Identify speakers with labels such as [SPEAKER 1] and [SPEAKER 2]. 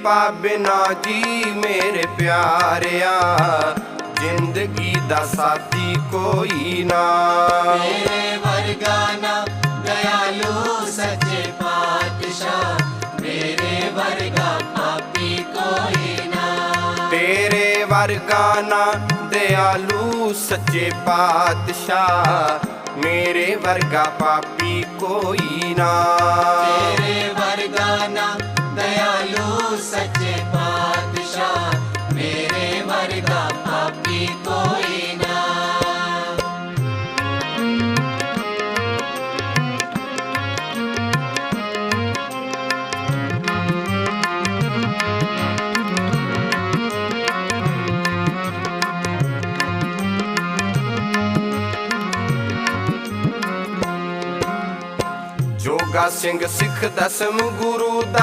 [SPEAKER 1] ਕਿਰਪਾ ਬਿਨਾ ਜੀ ਮੇਰੇ ਪਿਆਰਿਆ ਜ਼ਿੰਦਗੀ ਦਾ ਸਾਥੀ ਕੋਈ ਨਾ।
[SPEAKER 2] ਤੇਰੇ ਵਰਗਾ ਨਾ ਦਇਆਲੂ ਸੱਚੇ ਪਾਤਸ਼ਾਹ ਮੇਰੇ ਵਰਗਾ ਪਾਪੀ ਕੋਈ ਨਾ।
[SPEAKER 1] ਤੇਰੇ ਵਰਗਾ ਨਾ ਦਿਆਲੂ ਸੱਚੇ ਪਾਤਸ਼ਾਹ ਮੇਰੇ ਵਰਗਾ ਪਾਪੀ ਕੋਈ ਨਾ।
[SPEAKER 2] ਨਾ ਦਇਆਲੂ ਸੱਚੇ ਪਾਤਸ਼ਾਹ ਮੇਰੇ ਵਰਗਾ ਪਾਪੀ ਕੋਈ ਨਾ
[SPEAKER 1] ਜੋਗਾ ਸਿੰਘ ਸਿੱਖ ਦਸਮ ਗੁਰੂ ਦਾ